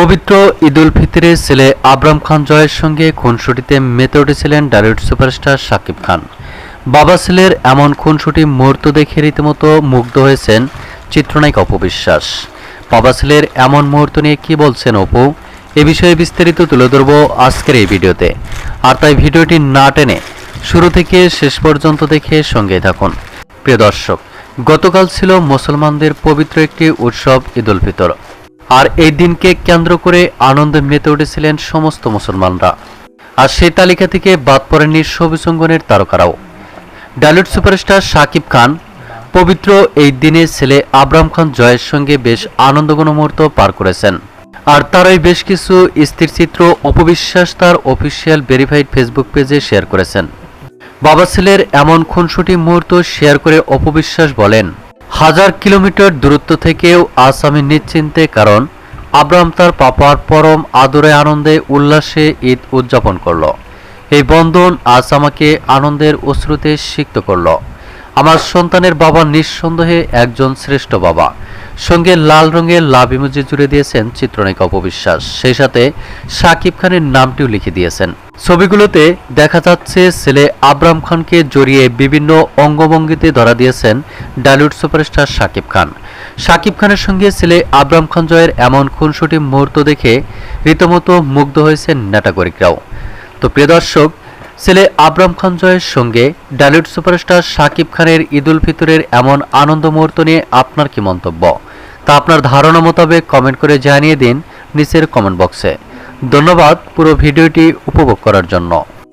পবিত্র ঈদুল ফিতরে ছেলে আবরাম খান জয়ের সঙ্গে খুনসুটিতে মেতে উঠেছিলেন ডালিউড সুপারস্টার শাকিব খান। বাবা ছেলের এমন খুনসুটি মুহূর্ত দেখে রীতিমতো মুগ্ধ হয়েছেন চিত্রনায়িকা অপু বিশ্বাস। বাবা ছেলের এমন মুহূর্ত নিয়ে কি বলছেন অপু? এ বিষয়ে বিস্তারিত তুলে ধরবো আজকের এই ভিডিওতে। আর তাই ভিডিওটি না টেনে শুরু থেকে শেষ পর্যন্ত দেখে সঙ্গে থাকুন। প্রিয় দর্শক, গতকাল ছিল মুসলমানদের পবিত্র একটি উৎসব ঈদুল ফিতর। আর এই দিনকে কেন্দ্র করে আনন্দে মেতে উঠেছিলেন সমস্ত মুসলমানরা। আর সেই তালিকা থেকে বাদ পড়েননি সবিসঙ্গনের তারকারাও। ডালিউড সুপারস্টার শাকিব খান, পবিত্র এই দিনে ছেলে আবরাম খান জয়ের সঙ্গে বেশ আনন্দঘন মুহূর্ত পার করেছেন। আর তারাই বেশ কিছু স্থির চিত্র অপবিশ্বাস তার অফিসিয়াল ভেরিফাইড ফেসবুক পেজে শেয়ার করেছেন। বাবা ছেলের এমন খুনসুটি মুহূর্ত শেয়ার করে অপবিশ্বাস বলেন হাজার কিলোমিটার দূরত্ব থেকেও আজ আমি নিশ্চিন্তে, কারণ আব্রাম তার পাপার পরম আদরে আনন্দে উল্লাসে ঈদ উদযাপন করল। এই বন্ধন আজ আমাকে আনন্দের অশ্রুতে সিক্ত করল। আমার সন্তানের বাবা নিঃসন্দেহে একজন শ্রেষ্ঠ বাবা। সঙ্গে লাল রঙের লাভ ইমোজি জুড়ে দিয়েছেন চিত্রনায়িকা অপবিশ্বাস। সেই সাথে শাকিব খানের নামটিও লিখে দিয়েছেন। ছবিগুলোতে দেখা যাচ্ছে ছেলে আবরাম খানকে জড়িয়ে বিভিন্ন অঙ্গভঙ্গিতে ধরা দিয়েছেন ডালিউড সুপারস্টার শাকিব খান। শাকিব খানের সঙ্গে ছেলে আবরাম খান জয়ের এমন খুনসুটি মুহূর্ত দেখে রীতিমতো মুগ্ধ হয়েছেন নেটাগরিকরাও তো প্রিয় দর্শক ছেলে আবরাম খান জয়ের সঙ্গে ডালিউড সুপারস্টার শাকিব খানের ঈদুল ফিতরের এমন আনন্দ মুহূর্ত নিয়ে আপনার কি মন্তব্য? তা আপনার ধারণা মোতাবেক কমেন্ট করে জানিয়ে দিন নিচের কমেন্ট বক্সে। ধন্যবাদ পুরো ভিডিওটি উপভোগ করার জন্য।